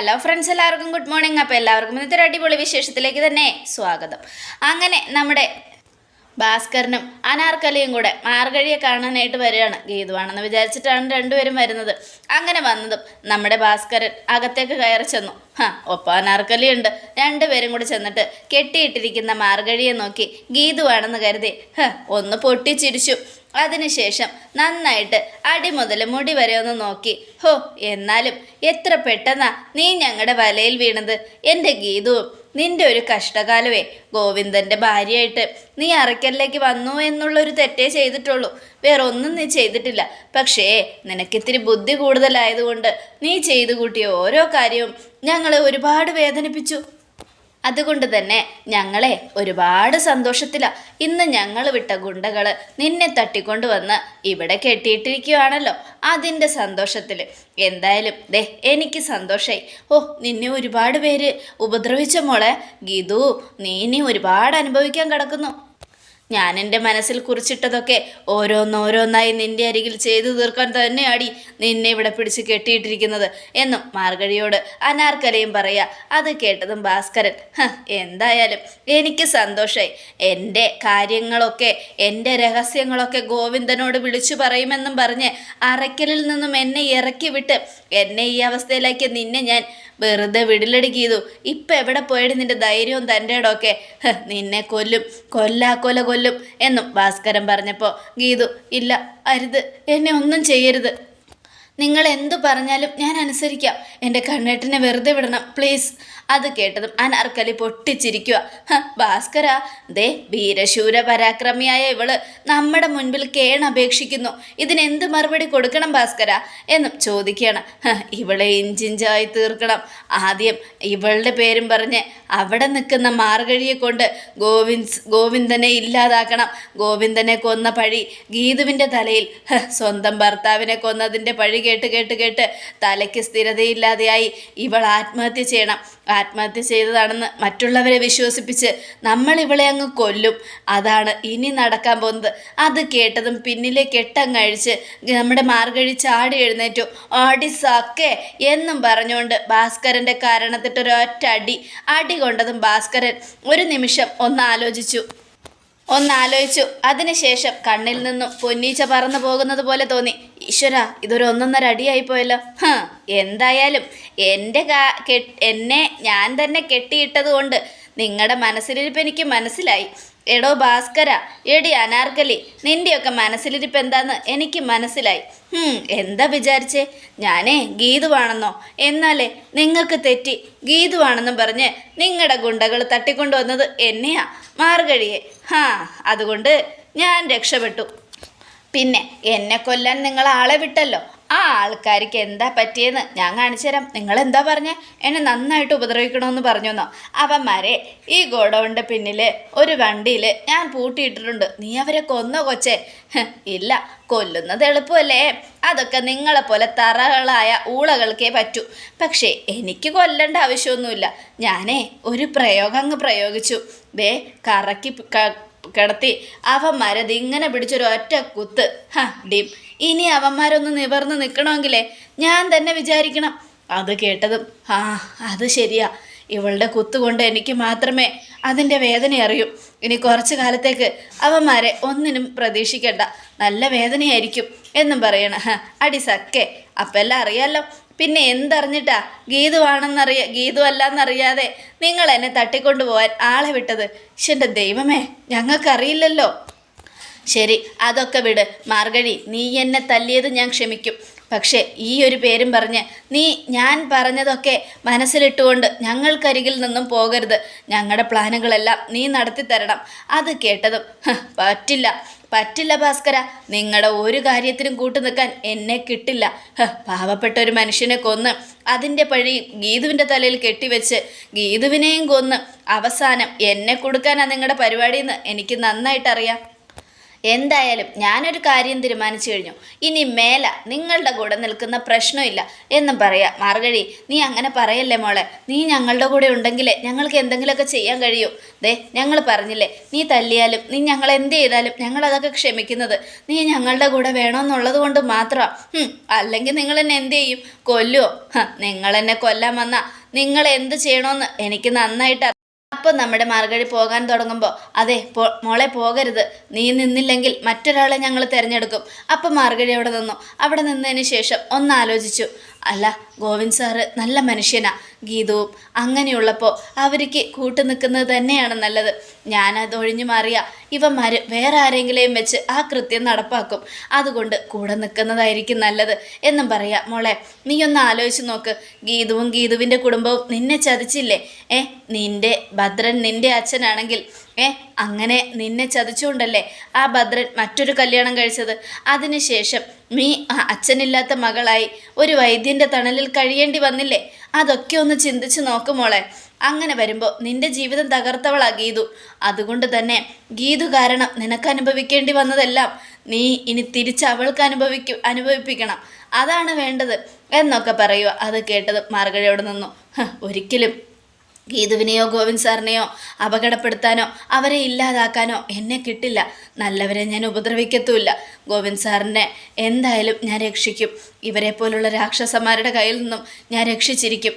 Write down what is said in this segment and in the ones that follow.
Hello friends എല്ലാവർക്കും good morning അപ്പോൾ എല്ലാവർക്കും ഇന്നത്തെ ഒരു അടിപൊളി വിശേഷത്തിലേക്ക് തന്നെ സ്വാഗതം. അങ്ങനെ നമ്മുടെ ഭാസ്കരനും അനാർക്കലിയും കൂടെ മാർഗഴിയെ കാണാനായിട്ട് വരികയാണ്. ഗീതുവാണെന്ന് വിചാരിച്ചിട്ടാണ് രണ്ടുപേരും വരുന്നത്. അങ്ങനെ വന്നതും നമ്മുടെ ഭാസ്കരൻ അകത്തേക്ക് കയറി ചെന്നു. ഹാ ഒപ്പം അനാർക്കലിയുണ്ട്. രണ്ടുപേരും കൂടി ചെന്നിട്ട് കെട്ടിയിട്ടിരിക്കുന്ന മാർഗഴിയെ നോക്കി ഗീതുവാണെന്ന് കരുതി ഒന്ന് പൊട്ടിച്ചിരിച്ചു. അതിനുശേഷം നന്നായിട്ട് അടി മുതൽ മുടി വരെ ഒന്ന് നോക്കി. ഹോ എന്നാലും എത്ര പെട്ടെന്നാ നീ ഞങ്ങളുടെ വലയിൽ വീണത്. എന്റെ ഗീതുവും നിന്റെ ഒരു കഷ്ടകാലമേ ഗോവിന്ദന്റെ ഭാര്യയായിട്ട് നീ അറയ്ക്കലിലേക്ക് വന്നു എന്നുള്ളൊരു തെറ്റേ ചെയ്തിട്ടുള്ളൂ. വേറെ ഒന്നും നീ ചെയ്തിട്ടില്ല. പക്ഷേ നിനക്കിത്തിരി ബുദ്ധി കൂടുതലായതുകൊണ്ട് നീ ചെയ്തു കൂട്ടിയ ഓരോ കാര്യവും ഞങ്ങളെ ഒരുപാട് വേദനിപ്പിച്ചു. അതുകൊണ്ട് തന്നെ ഞങ്ങളെ ഒരുപാട് സന്തോഷത്തിലാണ് ഇന്ന് ഞങ്ങൾ വിട്ട ഗുണ്ടകൾ നിന്നെ തട്ടിക്കൊണ്ടുവന്ന് ഇവിടെ കെട്ടിയിട്ടിരിക്കുകയാണല്ലോ അതിന്റെ സന്തോഷത്തിൽ എന്തായാലും ദേ എനിക്ക് സന്തോഷമായി ഓ നിന്നെ ഒരുപാട് പേര് ഉപദ്രവിച്ച മോളെ. ഗീതു നീ ഇനി ഒരുപാട് അനുഭവിക്കാൻ കിടക്കുന്നു. ഞാൻ എന്റെ മനസ്സിൽ കുറിച്ചിട്ടതൊക്കെ ഓരോന്നോരോന്നായി നിന്റെ അരികിൽ ചെയ്തു തീർക്കാൻ തന്നെയാടി നിന്നെ ഇവിടെ പിടിച്ച് കെട്ടിയിട്ടിരിക്കുന്നത് എന്നും മാർഗഴിയോട് അനാർക്കലയും പറയാ. അത് കേട്ടതും ഭാസ്കരൻ "ഹ, എന്തായാലും എനിക്ക് സന്തോഷമായി എന്റെ കാര്യങ്ങളൊക്കെ എന്റെ രഹസ്യങ്ങളൊക്കെ ഗോവിന്ദനോട് വിളിച്ചു പറയുമെന്നും പറഞ്ഞ് അറയ്ക്കലിൽ നിന്നും എന്നെ ഇറക്കി വിട്ട് എന്നെ ഈ അവസ്ഥയിലേക്ക് നിന്നെ ഞാൻ വെറുതെ വിടലടി ഗീതു ഇപ്പം എവിടെ പോയടി നിന്റെ ധൈര്യവും തന്റെ ഇടമൊക്കെ നിന്നെ കൊല്ലും കൊല്ലാ കൊല കൊല്ലും എന്നും ഭാസ്കരൻ പറഞ്ഞപ്പോൾ ഗീതു ഇല്ല അരുത് എന്നെ ഒന്നും ചെയ്യരുത്. നിങ്ങൾ എന്തു പറഞ്ഞാലും ഞാൻ അനുസരിക്കാം. എന്റെ കണ്ണേട്ടനെ വെറുതെ വിടണം പ്ലീസ്. അത് കേട്ടതും അനാർക്കലി പൊട്ടിച്ചിരിക്കുക "ഹ, ഭാസ്കര ദേ വീരശൂര പരാക്രമിയായ ഇവൾ നമ്മുടെ മുൻപിൽ കേണപേക്ഷിക്കുന്നു. ഇതിനെന്ത് മറുപടി കൊടുക്കണം ഭാസ്കര? എന്നും ചോദിക്കുകയാണ്. "ഹ, ഇവളെ ഇഞ്ചിഞ്ചായി തീർക്കണം. ആദ്യം ഇവളുടെ പേരും പറഞ്ഞ് അവിടെ നിൽക്കുന്ന മാർഗഴിയെ കൊണ്ട് ഗോവിന്ദ് ഗോവിന്ദനെ ഇല്ലാതാക്കണം. ഗോവിന്ദനെ കൊന്ന പഴി ഗീതുവിന്റെ തലയിൽ. സ്വന്തം ഭർത്താവിനെ കൊന്നതിന്റെ പഴി കേട്ട് കേട്ട് കേട്ട് തലയ്ക്ക് സ്ഥിരതയില്ലാതെയായി ഇവൾ ആത്മഹത്യ ചെയ്യണം. ആത്മഹത്യ ചെയ്തതാണെന്ന് മറ്റുള്ളവരെ വിശ്വസിപ്പിച്ച് നമ്മൾ ഇവളെ അങ്ങ് കൊല്ലും. അതാണ് ഇനി നടക്കാൻ പോകുന്നത്. അത് കേട്ടതും പിന്നിലെ കെട്ടങ്ങഴിച്ച് നമ്മുടെ മാർഗഴി ചാടി എഴുന്നേറ്റു. ആടി സക്കെ എന്നും പറഞ്ഞുകൊണ്ട് ഭാസ്കരന്റെ കാരണത്തിട്ടൊരൊറ്റ അടി അടി കൊണ്ടതും ഭാസ്കരൻ ഒരു നിമിഷം ഒന്ന് ആലോചിച്ചു ഒന്നാലോചിച്ചു അതിനുശേഷം കണ്ണിൽ നിന്നും പൊന്നീച്ച പറന്നു പോകുന്നത് പോലെ തോന്നി. ഈശ്വര ഇതൊരു ഒന്നൊന്നര അടിയായി പോയല്ലോ. ഹ എന്തായാലും എന്റെ കാ എന്നെ ഞാൻ തന്നെ കെട്ടിയിട്ടത് കൊണ്ട് നിങ്ങളുടെ മനസ്സിലിരിപ്പ് എനിക്ക് മനസ്സിലായി. എടോ ഭാസ്കര എടി അനാർക്കലി നിന്റെയൊക്കെ മനസ്സിലിരിപ്പ് എന്താന്ന് എനിക്ക് മനസ്സിലായി. എന്താ വിചാരിച്ചേ? ഞാനേ ഗീതുവാണെന്നോ? എന്നാലേ നിങ്ങൾക്ക് തെറ്റി. ഗീതുവാണെന്നും പറഞ്ഞ് നിങ്ങളുടെ ഗുണ്ടകൾ തട്ടിക്കൊണ്ടുവന്നത് എന്നെയാ മാർഗഴിയെ. ഹാ അതുകൊണ്ട് ഞാൻ രക്ഷപ്പെട്ടു. പിന്നെ എന്നെ കൊല്ലാൻ നിങ്ങൾ ആളെ വിട്ടല്ലോ. ആ ആൾക്കാർക്ക് എന്താ പറ്റിയെന്ന് ഞാൻ കാണിച്ചു തരാം. നിങ്ങൾ എന്താ പറഞ്ഞേ? എന്നെ നന്നായിട്ട് ഉപദ്രവിക്കണമെന്ന് പറഞ്ഞു എന്നോ അവന്മാരെ ഈ ഗോഡൗണിന്റെ പിന്നിൽ ഒരു വണ്ടിയിൽ ഞാൻ പൂട്ടിയിട്ടിട്ടുണ്ട്. നീ അവരെ കൊന്നോ കൊച്ചേ? ഇല്ല കൊല്ലുന്നത് എളുപ്പമല്ലേ? അതൊക്കെ നിങ്ങളെപ്പോലെ തറകളായ ഊളകൾക്കേ പറ്റൂ. പക്ഷേ എനിക്ക് കൊല്ലേണ്ട ആവശ്യമൊന്നുമില്ല. ഞാനേ ഒരു പ്രയോഗം അങ്ങ് പ്രയോഗിച്ചു. വേ കറക്കി കിടത്തി. അവന്മാരത് ഇങ്ങനെ പിടിച്ചൊരു ഒറ്റ കുത്ത്. ഹ ഡിം. ഇനി അവന്മാരൊന്ന് നിവർന്ന് നിൽക്കണമെങ്കിലേ ഞാൻ തന്നെ വിചാരിക്കണം. അത് കേട്ടതും ആ അത് ശരിയാ. ഇവളുടെ കുത്തുകൊണ്ട് എനിക്ക് മാത്രമേ അതിന്റെ വേദന അറിയൂ. ഇനി കുറച്ചു കാലത്തേക്ക് അവന്മാരെ ഒന്നിനും പ്രതീക്ഷിക്കേണ്ട. നല്ല വേദനയായിരിക്കും എന്നും പറയണ. അടി സക്കെ അപ്പം എല്ലാം അറിയാലോ? പിന്നെ എന്തറിഞ്ഞിട്ടാ ഗീതു അല്ലാന്നറിയാതെ നിങ്ങൾ എന്നെ തട്ടിക്കൊണ്ടു പോവാൻ ആളെ വിട്ടത്? പക്ഷെ ദൈവമേ ഞങ്ങൾക്കറിയില്ലല്ലോ. ശരി അതൊക്കെ വിട്. മാർഗഴി നീ എന്നെ തല്ലിയത് ഞാൻ ക്ഷമിക്കും. പക്ഷേ ഈ ഒരു പേരും പറഞ്ഞ് നീ ഞാൻ പറഞ്ഞതൊക്കെ മനസ്സിലിട്ടുകൊണ്ട് ഞങ്ങൾക്കരികിൽ നിന്നും പോകരുത്. ഞങ്ങളുടെ പ്ലാനുകളെല്ലാം നീ നടത്തി തരണം. അത് കേട്ടതും പറ്റില്ല. പറ്റില്ല ഭാസ്കര. നിങ്ങളുടെ ഒരു കാര്യത്തിനും കൂട്ടു നിൽക്കാൻ എന്നെ കിട്ടില്ല. പാവപ്പെട്ട ഒരു മനുഷ്യനെ കൊന്ന് അതിന്റെ പഴി ഗീതുവിന്റെ തലയിൽ കെട്ടിവെച്ച് ഗീതുവിനെയും കൊന്ന് അവസാനം എന്നെ കൊടുക്കാനാണ് നിങ്ങളുടെ പരിപാടിയെന്ന് എനിക്ക് നന്നായിട്ടറിയാം. എന്തായാലും ഞാനൊരു കാര്യം തീരുമാനിച്ചു കഴിഞ്ഞു. ഇനി മേല നിങ്ങളുടെ കൂടെ നിൽക്കുന്ന പ്രശ്നമില്ല എന്നും പറയാം. മാർഗഴി നീ അങ്ങനെ പറയല്ലേ മോളെ? നീ ഞങ്ങളുടെ കൂടെ ഉണ്ടെങ്കിലേ ഞങ്ങൾക്ക് എന്തെങ്കിലുമൊക്കെ ചെയ്യാൻ കഴിയൂ. ദേ ഞങ്ങൾ പറഞ്ഞില്ലേ നീ തല്ലിയാലും നീ ഞങ്ങൾ എന്ത് ചെയ്താലും ഞങ്ങളതൊക്കെ ക്ഷമിക്കുന്നത്. നീ ഞങ്ങളുടെ കൂടെ വേണമെന്നുള്ളത് കൊണ്ട് മാത്രമാണ് അല്ലെങ്കിൽ നിങ്ങൾ എന്നെ എന്ത് ചെയ്യും? കൊല്ലുവോ? നിങ്ങൾ എന്നെ കൊല്ലാൻ വന്നാൽ നിങ്ങൾ എന്ത് ചെയ്യണമെന്ന് എനിക്ക് നന്നായിട്ട്. അപ്പോൾ നമ്മുടെ മാർഗഴി പോകാൻ തുടങ്ങുമ്പോൾ അതെ മോളെ പോകരുത്. നീ നിന്നില്ലെങ്കിൽ മറ്റൊരാളെ ഞങ്ങൾ തിരഞ്ഞെടുക്കും. അപ്പം മാർഗഴി അവിടെ നിന്നു. അവിടെ നിന്നതിന് ശേഷം ഒന്ന് ആലോചിച്ചു. അല്ല ഗോവിന്ദ് സാറ് നല്ല മനുഷ്യനാ ഗീതവും അങ്ങനെയുള്ളപ്പോൾ അവർക്ക് കൂട്ടു നിൽക്കുന്നത് തന്നെയാണ് നല്ലത്. ഞാനത് ഒഴിഞ്ഞു മാറിയ ഇവന്മാർ വേറെ ആരെങ്കിലെയും വെച്ച് ആ കൃത്യം നടപ്പാക്കും. അതുകൊണ്ട് കൂടെ നിൽക്കുന്നതായിരിക്കും നല്ലത് എന്നും പറയാം മോളെ. നീ ഒന്ന് ആലോചിച്ച് നോക്ക്. ഗീതുവും ഗീതുവിന്റെ കുടുംബവും നിന്നെ ചതിച്ചില്ലേ? ഏ നിന്റെ ഭദ്രൻ നിന്റെ അച്ഛനാണെങ്കിൽ ഏ അങ്ങനെ നിന്നെ ചതിച്ചുകൊണ്ടല്ലേ ആ ഭദ്രൻ മറ്റൊരു കല്യാണം കഴിച്ചത്? അതിനുശേഷം നീ അച്ഛനില്ലാത്ത മകളായി ഒരു വൈദ്യന്റെ തണലിൽ കഴിയേണ്ടി വന്നില്ലേ? അതൊക്കെ ഒന്ന് ചിന്തിച്ച് നോക്കുമോളെ അങ്ങനെ വരുമ്പോൾ നിന്റെ ജീവിതം തകർത്തവളാ ഗീതു അതുകൊണ്ട് തന്നെ ഗീതു കാരണം നിനക്ക് അനുഭവിക്കേണ്ടി വന്നതെല്ലാം നീ ഇനി തിരിച്ച് അവൾക്ക് അനുഭവിക്കും അനുഭവിപ്പിക്കണം. അതാണ് വേണ്ടത്. എന്നൊക്കെ പറയുക അത് കേട്ടത് മാർഗഴയോട് നിന്നു. ഒരിക്കലും ഗീതുവിനെയോ ഗോവിന്ദ് സാറിനെയോ അപകടപ്പെടുത്താനോ അവരെ ഇല്ലാതാക്കാനോ എന്നെ കിട്ടില്ല. നല്ലവരെ ഞാൻ ഉപദ്രവിക്കത്തുമില്ല. ഗോവിന്ദ് സാറിനെ എന്തായാലും ഞാൻ രക്ഷിക്കും. ഇവരെ പോലുള്ള രാക്ഷസന്മാരുടെ കയ്യിൽ നിന്നും ഞാൻ രക്ഷിച്ചിരിക്കും.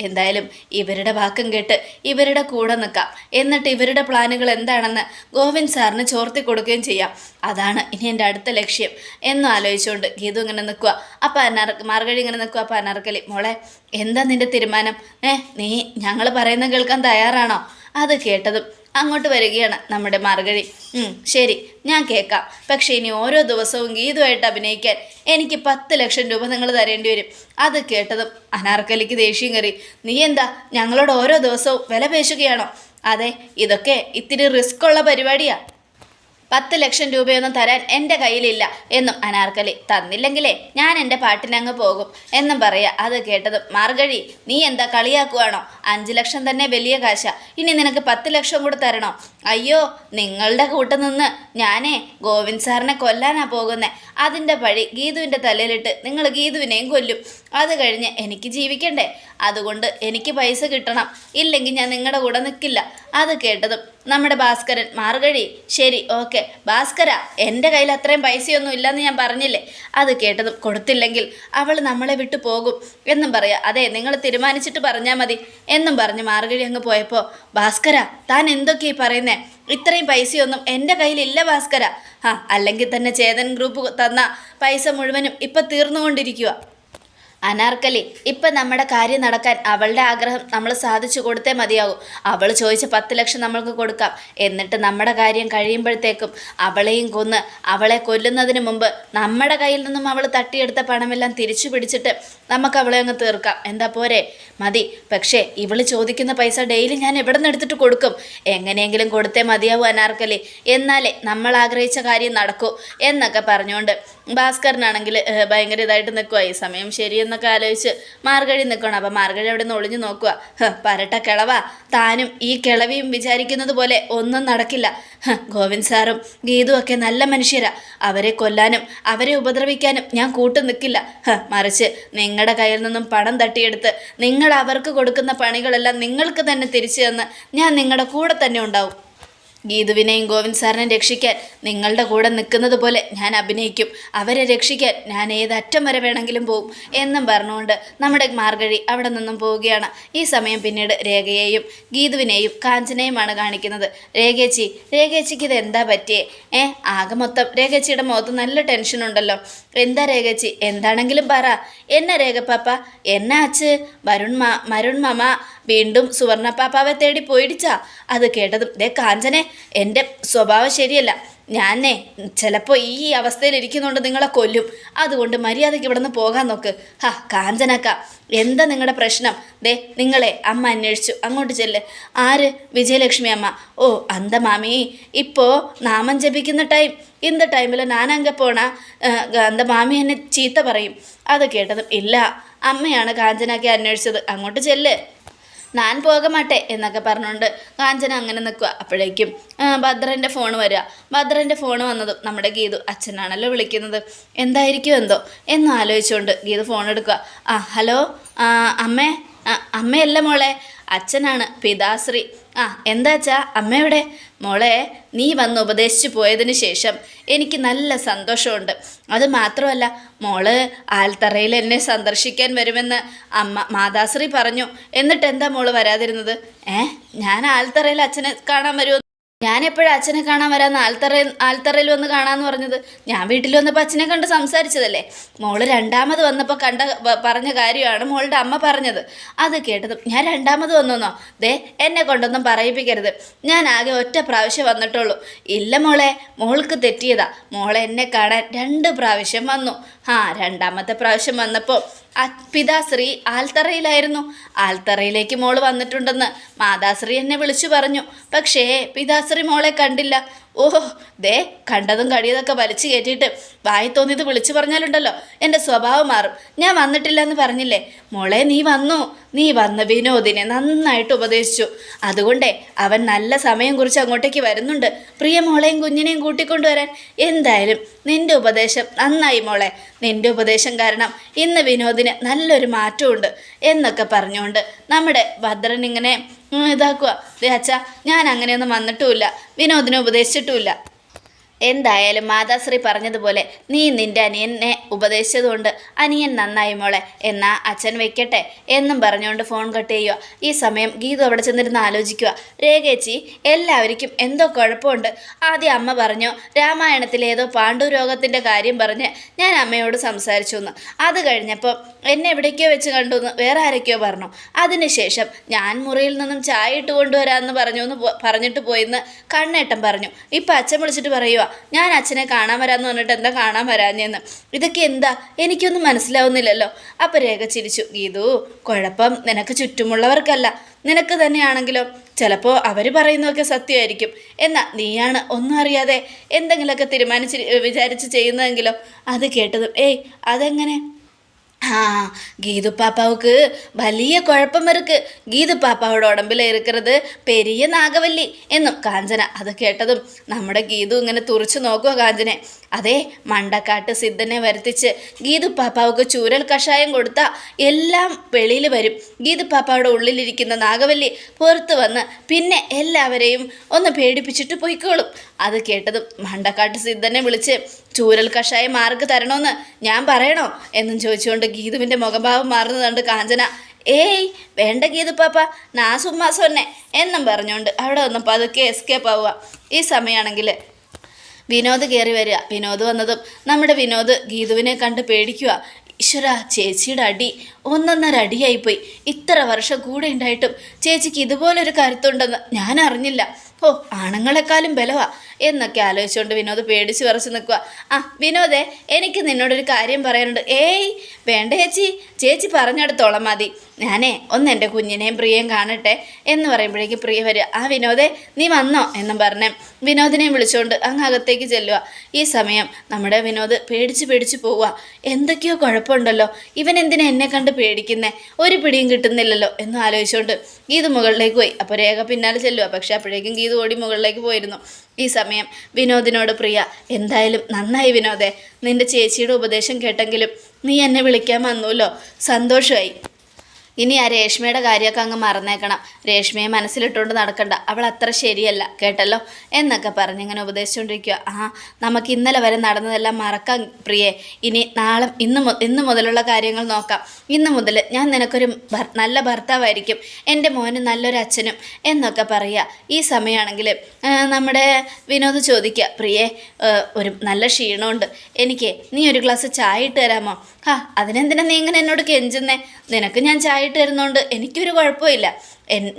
എന്തായാലും ഇവരുടെ വാക്കും കേട്ട് ഇവരുടെ കൂടെ നിൽക്കാം. എന്നിട്ട് ഇവരുടെ പ്ലാനുകൾ എന്താണെന്ന് ഗോവിന്ദ് സാറിന് ചോർത്തി കൊടുക്കുകയും ചെയ്യാം. അതാണ് ഇനി എന്റെ അടുത്ത ലക്ഷ്യം. എന്നും ആലോചിച്ചുകൊണ്ട് ഗീതു ഇങ്ങനെ നിൽക്കുക അപ്പം അനാർ മാർഗഴി ഇങ്ങനെ നിൽക്കുക അപ്പം അനാർക്കലി മോളെ എന്താ നിന്റെ തീരുമാനം? ഏ നീ ഞങ്ങൾ പറയുന്നത് കേൾക്കാൻ തയ്യാറാണോ? അത് കേട്ടതും അങ്ങോട്ട് വരികയാണ് നമ്മുടെ മാർഗഴി. ശരി ഞാൻ കേൾക്കാം. പക്ഷേ ഇനി ഓരോ ദിവസവും ഗീതുമായിട്ട് അഭിനയിക്കാൻ എനിക്ക് പത്ത് ലക്ഷം രൂപ നിങ്ങൾ തരേണ്ടി വരും. അത് കേട്ടതും അനാർക്കലിക്ക് ദേഷ്യം കയറി. നീ എന്താ ഞങ്ങളോട് ഓരോ ദിവസവും വില പേശുകയാണോ? അതെ ഇതൊക്കെ ഇത്തിരി റിസ്ക് ഉള്ള പരിപാടിയാ. പത്ത് ലക്ഷം രൂപയൊന്നും തരാൻ എന്റെ കയ്യിലില്ല എന്നും അനാർക്കലി തന്നില്ലെങ്കിലേ ഞാൻ എന്റെ പാട്ടിനങ്ങ് പോകും എന്നും പറയുക അത് കേട്ടതും മാർഗഴി നീ എന്താ കളിയാക്കുവാണോ? അഞ്ച് ലക്ഷം തന്നെ വലിയ കാശ. ഇനി നിനക്ക് പത്ത് ലക്ഷം കൂടെ തരണോ? അയ്യോ നിങ്ങളുടെ കൂട്ടം നിന്ന് ഞാനേ ഗോവിന്ദ് സാറിനെ കൊല്ലാനാ പോകുന്നേ. അതിന്റെ പഴി ഗീതുവിന്റെ തലയിലിട്ട് നിങ്ങൾ ഗീതുവിനെയും കൊല്ലും. അത് കഴിഞ്ഞ് എനിക്ക് ജീവിക്കണ്ടേ? അതുകൊണ്ട് എനിക്ക് പൈസ കിട്ടണം. ഇല്ലെങ്കിൽ ഞാൻ നിങ്ങളുടെ കൂടെ നിൽക്കില്ല അത് കേട്ടതും നമ്മുടെ ഭാസ്കരൻ. മാർഗഴി. ശരി ഓക്കെ. ഭാസ്കര എന്റെ കയ്യിൽ അത്രയും പൈസയൊന്നും ഇല്ലെന്ന് ഞാൻ പറഞ്ഞില്ലേ? അത് കേട്ടതും കൊടുത്തില്ലെങ്കിൽ അവൾ നമ്മളെ വിട്ടു പോകും എന്നും പറയാം. അതെ നിങ്ങൾ തീരുമാനിച്ചിട്ട് പറഞ്ഞാൽ മതി എന്നും പറഞ്ഞ് മാർഗഴി അങ്ങ് പോയപ്പോൾ ഭാസ്കര താൻ എന്തൊക്കെയാ ഈ പറയുന്നേ? ഇത്രയും പൈസയൊന്നും എന്റെ കയ്യിലില്ല ഭാസ്കര. ആ അല്ലെങ്കിൽ തന്നെ ചേതൻ ഗ്രൂപ്പ് തന്ന പൈസ മുഴുവനും ഇപ്പം തീർന്നുകൊണ്ടിരിക്കുക അനാർക്കലി ഇപ്പം നമ്മുടെ കാര്യം നടക്കാൻ അവളുടെ ആഗ്രഹം നമ്മൾ സാധിച്ചു കൊടുത്തേ മതിയാകും. അവൾ ചോദിച്ച പത്ത് ലക്ഷം നമ്മൾക്ക് കൊടുക്കാം. എന്നിട്ട് നമ്മുടെ കാര്യം കഴിയുമ്പോഴത്തേക്കും അവളെയും കൊന്ന് അവളെ കൊല്ലുന്നതിന് മുമ്പ് നമ്മുടെ കയ്യിൽ നിന്നും അവൾ തട്ടിയെടുത്ത പണമെല്ലാം തിരിച്ചു പിടിച്ചിട്ട് നമുക്ക് അവളെ അങ്ങ് തീർക്കാം. എന്താ പോരെ? മതി. പക്ഷേ ഇവൾ ചോദിക്കുന്ന പൈസ ഡെയിലി ഞാൻ എവിടെ നിന്ന് എടുത്തിട്ട് കൊടുക്കും? എങ്ങനെയെങ്കിലും കൊടുത്തേ മതിയാവൂ അനാർക്കലി. എന്നാലേ നമ്മൾ ആഗ്രഹിച്ച കാര്യം നടക്കൂ എന്നൊക്കെ പറഞ്ഞുകൊണ്ട് ഭാസ്കരനാണെങ്കിൽ ഭയങ്കര ഇതായിട്ട് നിൽക്കുക ഈ സമയം ശരിയെന്നൊക്കെ ആലോചിച്ച് മാർഗഴി നിൽക്കണം അപ്പം മാർഗഴി അവിടെ നിന്ന് ഒളിഞ്ഞു നോക്കുക പരട്ട കിളവ. താനും ഈ കിളവിയും വിചാരിക്കുന്നത് പോലെ ഒന്നും നടക്കില്ല. ഗോവിന്ദ് സാറും ഗീതും ഒക്കെ നല്ല മനുഷ്യരാ. അവരെ കൊല്ലാനും അവരെ ഉപദ്രവിക്കാനും ഞാൻ കൂട്ടു നിൽക്കില്ല മറിച്ച് മറിച്ച് നിങ്ങളുടെ കയ്യിൽ നിന്നും പണം തട്ടിയെടുത്ത് നിങ്ങൾ അവർക്ക് കൊടുക്കുന്ന പണികളെല്ലാം നിങ്ങൾക്ക് തന്നെ തിരിച്ചു തന്ന് ഞാൻ നിങ്ങളുടെ കൂടെ തന്നെ ഉണ്ടാവും. ഗീതുവിനെയും ഗോവിന്ദ് സാറിനെ രക്ഷിക്കാൻ നിങ്ങളുടെ കൂടെ നിൽക്കുന്നത് പോലെ ഞാൻ അഭിനയിക്കും. അവരെ രക്ഷിക്കാൻ ഞാൻ ഏത് അറ്റം വരെ വേണമെങ്കിലും പോവും എന്നും പറഞ്ഞുകൊണ്ട് നമ്മുടെ മാർഗഴി അവിടെ നിന്നും പോവുകയാണ്. ഈ സമയം പിന്നീട് രേഖയെയും ഗീതുവിനെയും കാഞ്ചനയുമാണ് കാണിക്കുന്നത്. രേഖേച്ചി രേഖേച്ചിക്ക് ഇത് എന്താ പറ്റിയേ? ഏ ആകെ മൊത്തം രേഖേച്ചിയുടെ മുഖത്ത് നല്ല ടെൻഷൻ ഉണ്ടല്ലോ. എന്താ രേഖേച്ചി? എന്താണെങ്കിലും പറ. എന്നെ രേഖപ്പാപ്പ? എന്നാ അച്ഛ? വരുൺ മാ മരുൺ മാമ? വീണ്ടും സുവർണ പാപ്പാവെ തേടി പോയിടിച്ചാ. അത് കേട്ടതും ദേ കാഞ്ചനെ എന്റെ സ്വഭാവം ശരിയല്ല. ഞാനേ ചിലപ്പോൾ ഈ അവസ്ഥയിൽ ഇരിക്കുന്നുണ്ട് നിങ്ങളെ കൊല്ലും. അതുകൊണ്ട് മര്യാദയ്ക്ക് ഇവിടെ നിന്ന് പോകാൻ നോക്ക്. ഹാ കാഞ്ചനക്ക എന്താ നിങ്ങളുടെ പ്രശ്നം? ദേ നിങ്ങളെ അമ്മ അന്വേഷിച്ചു. അങ്ങോട്ട് ചെല്ല്. ആര്? വിജയലക്ഷ്മി അമ്മ. ഓ അന്ത മാമി. ഇപ്പോൾ നാമം ജപിക്കുന്ന ടൈം. ഇന്ന ടൈമിൽ നാനങ്ക പോണ അന്ത മാമി എന്നെ ചീത്ത പറയും. അത് കേട്ടതും ഇല്ല. അമ്മയാണ് കാഞ്ചനാക്കി അന്വേഷിച്ചത്. അങ്ങോട്ട് ചെല്ല്. ഞാൻ പോകമാട്ടെ എന്നൊക്കെ പറഞ്ഞുകൊണ്ട് കാഞ്ചന അങ്ങനെ നിൽക്കുക. അപ്പോഴേക്കും ഭദ്രന്റെ ഫോൺ വരിക. ഭദ്രന്റെ ഫോൺ വന്നതും നമ്മുടെ ഗീതു അച്ഛനാണല്ലോ വിളിക്കുന്നത്. എന്തായിരിക്കും എന്തോ? എന്ന് ആലോചിച്ചുകൊണ്ട് ഗീതു ഫോൺ എടുക്കുക. ആ ഹലോ അമ്മേ അമ്മയല്ല മോളെ? അച്ഛനാണ് പിതാശ്രീ. ആ എന്താച്ചാ അമ്മയുടെ മോളെ നീ വന്ന് ഉപദേശിച്ചു പോയതിന് ശേഷം എനിക്ക് നല്ല സന്തോഷമുണ്ട്. അത് മാത്രമല്ല മോൾ ആൽത്തറയിൽ എന്നെ സന്ദർശിക്കാൻ വരുമെന്ന് അമ്മ മാതാശ്രീ പറഞ്ഞു. എന്നിട്ട് എന്താ മോൾ വരാതിരുന്നത്? ഏ? ഞാൻ ആൽത്തറയിൽ അച്ഛനെ കാണാൻ വരുമോ ഞാൻ എപ്പോഴും അച്ഛനെ കാണാൻ വരാന്ന് ആൽത്തറയിൽ ആൽത്തറയിൽ വന്ന് കാണാന്ന് പറഞ്ഞത്? ഞാൻ വീട്ടിൽ വന്നപ്പോൾ അച്ഛനെ കണ്ട് സംസാരിച്ചതല്ലേ? മോൾ രണ്ടാമത് വന്നപ്പോൾ കണ്ട പറഞ്ഞ കാര്യമാണ് മോളുടെ അമ്മ പറഞ്ഞത്. അത് കേട്ടത് ഞാൻ രണ്ടാമത് വന്നോന്നോ? ദേ എന്നെ കൊണ്ടൊന്നും പറയിപ്പിക്കരുത്. ഞാൻ ആകെ ഒറ്റ പ്രാവശ്യം വന്നിട്ടുള്ളൂ. ഇല്ല മോളെ മോൾക്ക് തെറ്റിയതാ. മോളെ എന്നെ കാണാൻ രണ്ട് പ്രാവശ്യം വന്നു. ആ രണ്ടാമത്തെ പ്രാവശ്യം വന്നപ്പോൾ പിതാശ്രീ ആൽത്തറയിലായിരുന്നു. ആൽത്തറയിലേക്ക് മോൾ വന്നിട്ടുണ്ടെന്ന് മാതാശ്രീ എന്നെ വിളിച്ചു പറഞ്ഞു. പക്ഷേ പിതാശ്രീ മോളെ കണ്ടില്ല. ഓഹോ ദേ കണ്ടതും കഴിയതൊക്കെ വലിച്ചു കയറ്റിയിട്ട് വായി തോന്നിയത് വിളിച്ചു പറഞ്ഞാലുണ്ടല്ലോ. എന്റെ സ്വഭാവം മാറും. ഞാൻ വന്നിട്ടില്ല എന്ന് പറഞ്ഞില്ലേ? മോളെ നീ വന്നു. നീ വന്ന വിനോദിനെ നന്നായിട്ട് ഉപദേശിച്ചു. അതുകൊണ്ടേ അവൻ നല്ല സമയം കുറിച്ച് അങ്ങോട്ടേക്ക് വരുന്നുണ്ട്. പ്രിയ മോളെയും കുഞ്ഞിനെയും കൂട്ടിക്കൊണ്ടുവരാൻ എന്തായാലും നിന്റെ ഉപദേശം നന്നായി മോളെ. നിന്റെ ഉപദേശം കാരണം ഇന്ന് വിനോദിന് നല്ലൊരു മാറ്റമുണ്ട് എന്നൊക്കെ പറഞ്ഞുകൊണ്ട് നമ്മുടെ ഭദ്രൻ ഇങ്ങനെ ഇതാക്കുക ദേ അച്ഛാ ഞാൻ അങ്ങനെയൊന്നും വന്നിട്ടുമില്ല. വിനോദിനെ ഉപദേശിച്ചിട്ടുമില്ല. എന്തായാലും മാതാശ്രീ പറഞ്ഞതുപോലെ നീ നിന്റെ അനിയനെ ഉപദേശിച്ചതുകൊണ്ട് അനിയൻ നന്നായി മോളെ. എന്നാ അച്ഛൻ വെക്കട്ടെ എന്നും പറഞ്ഞുകൊണ്ട് ഫോൺ കട്ട് ചെയ്യുക. ഈ സമയം ഗീതു അവിടെ ചെന്നിരുന്ന് ആലോചിക്കുക. രേഖേച്ചി എല്ലാവർക്കും എന്തോ കുഴപ്പമുണ്ട്. ആദ്യം അമ്മ പറഞ്ഞു രാമായണത്തിലെ ഏതോ പാണ്ഡു രോഗത്തിന്റെ കാര്യം പറഞ്ഞ് ഞാൻ അമ്മയോട് സംസാരിച്ചു എന്ന് അത് കഴിഞ്ഞപ്പോൾ എന്നെ എവിടേക്കോ വെച്ച് കണ്ടു എന്ന് വേറെ ആരൊക്കെയോ പറഞ്ഞു. അതിനുശേഷം ഞാൻ മുറിയിൽ നിന്നും ചായ ഇട്ട് കൊണ്ടുവരാമെന്ന് പറഞ്ഞു എന്ന് പറഞ്ഞിട്ട് പോയെന്ന് കണ്ണേട്ടൻ പറഞ്ഞു. ഇപ്പം അച്ഛൻ വിളിച്ചിട്ട് പറയുക ഞാൻ അച്ഛനെ കാണാൻ വരാമെന്ന് പറഞ്ഞിട്ട് എന്താ കാണാൻ വരാഞ്ഞെന്ന്. ഇതൊക്കെ എന്താ? എനിക്കൊന്നും മനസ്സിലാവുന്നില്ലല്ലോ. അപ്പം രേഖ ചിരിച്ചു. ഗീതു കുഴപ്പം നിനക്ക് ചുറ്റുമുള്ളവർക്കല്ല. നിനക്ക് തന്നെയാണെങ്കിലോ? ചിലപ്പോൾ അവർ പറയുന്നതൊക്കെ സത്യമായിരിക്കും. എന്നാൽ നീയാണ് ഒന്നും അറിയാതെ എന്തെങ്കിലുമൊക്കെ തീരുമാനിച്ച് വിചാരിച്ച് ചെയ്യുന്നതെങ്കിലോ? അത് കേട്ടതും ഏയ് അതെങ്ങനെ? ആ ഗീതു பாப்பாவுக்கு വലിയ കുഴപ്പം കുഴപ്പമരുക്ക്. ഗീതു പാപ്പാവിടെ ഉടമ്പിൽ ഇരിക്കുന്നത് പെരിയ നാഗവല്ലി എന്നും കാഞ്ചന അത് കേട്ടതും നമ്മുടെ ഗീതു ഇങ്ങനെ തുറച്ചു നോക്കുക കാഞ്ചനെ. അതെ മണ്ടക്കാട്ട് സിദ്ധനെ വരുത്തിച്ച് ഗീതു പാപ്പാവുക്ക് ചൂരൽ കഷായം കൊടുത്ത എല്ലാം വെളിയിൽ വരും. ഗീതു പാപ്പാവിടെ ഉള്ളിലിരിക്കുന്ന നാഗവല്ലി പുറത്തു വന്ന് പിന്നെ എല്ലാവരെയും ഒന്ന് പേടിപ്പിച്ചിട്ട് പോയിക്കോളും. അത് കേട്ടതും മണ്ടക്കാട്ട് സിദ്ധനെ വിളിച്ച് ചൂരൽ കഷായം മാർക്ക് തരണമെന്ന് ഞാൻ പറയണോ എന്നും ചോദിച്ചുകൊണ്ട് ഗീതുവിന്റെ മുഖഭാവം മാറുന്നത് കണ്ട് കാഞ്ചന ഏയ് വേണ്ട ഗീതു പാപ്പ നാ സുമ്മാ സൊന്നെ എന്നും പറഞ്ഞുകൊണ്ട് അവിടെ വന്ന് പതുക്കെ എസ്കേപ്പ് ആവുക. ഈ സമയമാണെങ്കിൽ വിനോദ് കയറി വരിക. വിനോദ് വന്നതും നമ്മുടെ വിനോദ് ഗീതുവിനെ കണ്ട് പേടിക്കുക. ഈശ്വര ചേച്ചിയുടെ അടി ഒന്നൊന്നര അടിയായിപ്പോയി. ഇത്ര വർഷം കൂടെ ഉണ്ടായിട്ടും ചേച്ചിക്ക് ഇതുപോലൊരു കരുത്തുണ്ടെന്ന് ഞാൻ അറിഞ്ഞില്ല. ഓ ആണുങ്ങളെക്കാളും ബലവാ. എന്നൊക്കെ ആലോചിച്ചുകൊണ്ട് വിനോദ് പേടിച്ച് വിറച്ച് നിൽക്കുക ആ വിനോദേ എനിക്ക് നിന്നോടൊരു കാര്യം പറയാനുണ്ട്. ഏയ് വേണ്ട ചേച്ചി. ചേച്ചി പറഞ്ഞെടുത്തോളം മതി. ഞാനേ ഒന്ന് എന്റെ കുഞ്ഞിനെയും പ്രിയയും കാണട്ടെ എന്ന് പറയുമ്പോഴേക്ക് പ്രിയ വരിക. ആ വിനോദേ നീ വന്നോ എന്നും പറഞ്ഞേ വിനോദിനെയും വിളിച്ചുകൊണ്ട് അങ്ങ് അകത്തേക്ക് ചെല്ലുക ഈ സമയം നമ്മുടെ വിനോദ് പേടിച്ച് പേടിച്ച് പോവുക എന്തൊക്കെയോ കുഴപ്പമുണ്ടല്ലോ. ഇവൻ എന്തിനാ എന്നെ കണ്ട് പേടിക്കുന്നേ? ഒരു പിടിയും കിട്ടുന്നില്ലല്ലോ എന്നും ആലോചിച്ചുകൊണ്ട് ഗീത് മുകളിലേക്ക് പോയി. അപ്പോൾ രേഖ പിന്നാലെ ചെല്ലുക പക്ഷെ അപ്പോഴേക്കും ഗീതു ഓടി മുകളിലേക്ക് പോയിരുന്നു. ഈ സമയം വിനോദിനോട് പ്രിയ എന്തായാലും നന്നായി വിനോദേ. നിന്റെ ചേച്ചിയുടെ ഉപദേശം കേട്ടെങ്കിലും നീ എന്നെ വിളിക്കാൻ വന്നുല്ലോ. സന്തോഷമായി ഇനി ആ രേഷ്മയുടെ കാര്യമൊക്കെ അങ്ങ് മറന്നേക്കണം. രേഷ്മയെ മനസ്സിലിട്ടുകൊണ്ട് നടക്കണ്ട. അവൾ അത്ര ശരിയല്ല കേട്ടല്ലോ? എന്നൊക്കെ പറഞ്ഞ് ഇങ്ങനെ ഉപദേശിച്ചുകൊണ്ടിരിക്കുക ആ നമുക്ക് ഇന്നലെ വരെ നടന്നതെല്ലാം മറക്കാം പ്രിയേ. ഇനി നാളെ ഇന്ന് ഇന്ന് മുതലുള്ള കാര്യങ്ങൾ നോക്കാം. ഇന്ന് മുതൽ ഞാൻ നിനക്കൊരു നല്ല ഭർത്താവായിരിക്കും. എന്റെ മോന് നല്ലൊരു അച്ഛനും എന്നൊക്കെ പറയുക. ഈ സമയമാണെങ്കിൽ നമ്മുടെ വിനോദ് ചോദിക്കുക പ്രിയേ ഒരു നല്ല ക്ഷീണമുണ്ട്. എനിക്ക് നീ ഒരു ഗ്ലാസ് ചായ ഇട്ട് തരാമോ? ആ അതിനെന്തിനാ നീ ഇങ്ങനെ എന്നോട് കെഞ്ചുന്നേ? നിനക്ക് ഞാൻ ചായ ഇട്ട് വരുന്നതുകൊണ്ട് എനിക്കൊരു കുഴപ്പമില്ല.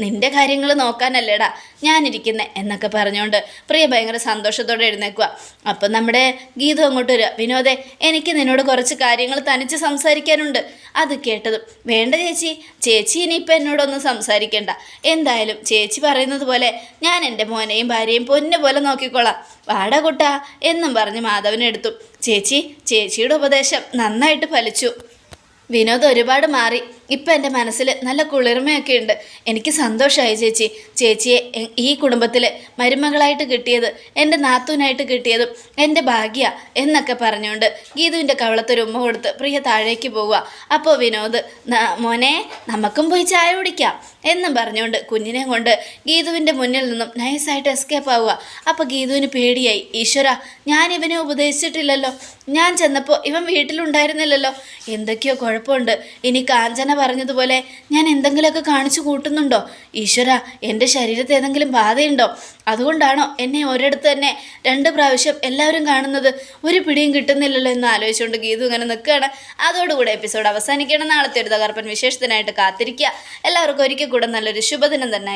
നിന്റെ കാര്യങ്ങൾ നോക്കാനല്ലേടാ ഞാനിരിക്കുന്നത് എന്നൊക്കെ പറഞ്ഞുകൊണ്ട് പ്രിയ ഭയങ്കര സന്തോഷത്തോടെ എഴുന്നേക്കുക അപ്പം നമ്മുടെ ഗീതം അങ്ങോട്ട് വരിക വിനോദേ എനിക്ക് നിന്നോട് കുറച്ച് കാര്യങ്ങൾ തനിച്ച് സംസാരിക്കാനുണ്ട്. അത് കേട്ടതും വേണ്ട ചേച്ചി ചേച്ചി ഇനിയിപ്പോൾ എന്നോടൊന്നും സംസാരിക്കേണ്ട. എന്തായാലും ചേച്ചി പറയുന്നത് പോലെ ഞാൻ എന്റെ മോനെയും ഭാര്യയും പൊന്നു പോലെ നോക്കിക്കോളാം. വാടാ കുട്ടാ എന്നും പറഞ്ഞ് മാധവനെടുത്തു ചേച്ചി ചേച്ചിയുടെ ഉപദേശം നന്നായിട്ട് ഫലിച്ചു. വിനോദ് ഒരുപാട് മാറി. ഇപ്പം എന്റെ മനസ്സിൽ നല്ല കുളിർമയൊക്കെ ഉണ്ട്. എനിക്ക് സന്തോഷമായി ചേച്ചി. ചേച്ചിയെ ഈ കുടുംബത്തിൽ മരുമകളായിട്ട് കിട്ടിയത് എന്റെ നാത്തൂനായിട്ട് കിട്ടിയതും എന്റെ ഭാഗ്യ എന്നൊക്കെ പറഞ്ഞുകൊണ്ട് ഗീതുവിന്റെ കവളത്തൊരു ഉമ്മ കൊടുത്ത് പ്രിയ താഴേക്ക് പോവുക. അപ്പോൾ വിനോദ് "ന- മോനെ നമുക്കും പോയി ചായ കുടിക്കാം എന്നും പറഞ്ഞുകൊണ്ട് കുഞ്ഞിനെ കൊണ്ട് ഗീതുവിന്റെ മുന്നിൽ നിന്നും നൈസായിട്ട് എസ്കേപ്പ് ആവുക. അപ്പോൾ ഗീതുവിന് പേടിയായി. ഈശ്വര ഞാൻ ഇവനെ ഉപദേശിച്ചിട്ടില്ലല്ലോ. ഞാൻ ചെന്നപ്പോൾ ഇവൻ വീട്ടിലുണ്ടായിരുന്നില്ലല്ലോ. എന്തൊക്കെയോ കുഴപ്പമുണ്ട്. ഇനി കാഞ്ചന പറഞ്ഞതുപോലെ ഞാൻ എന്തെങ്കിലുമൊക്കെ കാണിച്ചു കൂട്ടുന്നുണ്ടോ? ഈശ്വര എന്റെ ശരീരത്തെ ഏതെങ്കിലും ബാധയുണ്ടോ? അതുകൊണ്ടാണോ എന്നെ ഒരിടത്ത് തന്നെ രണ്ട് പ്രാവശ്യം എല്ലാവരും കാണുന്നത്? ഒരു പിടിയും കിട്ടുന്നില്ലല്ലോ എന്ന് ആലോചിച്ചുകൊണ്ട് ഗീതു ഇങ്ങനെ നിൽക്കുകയാണ്. അതോടുകൂടെ എപ്പിസോഡ് അവസാനിക്കണം നാളത്തെ ഒരു തകർപ്പൻ വിശേഷത്തിനായിട്ട് കാത്തിരിക്കുക. എല്ലാവർക്കും ഒരിക്കൽ കൂടെ നല്ലൊരു ശുഭദിനം തന്നെ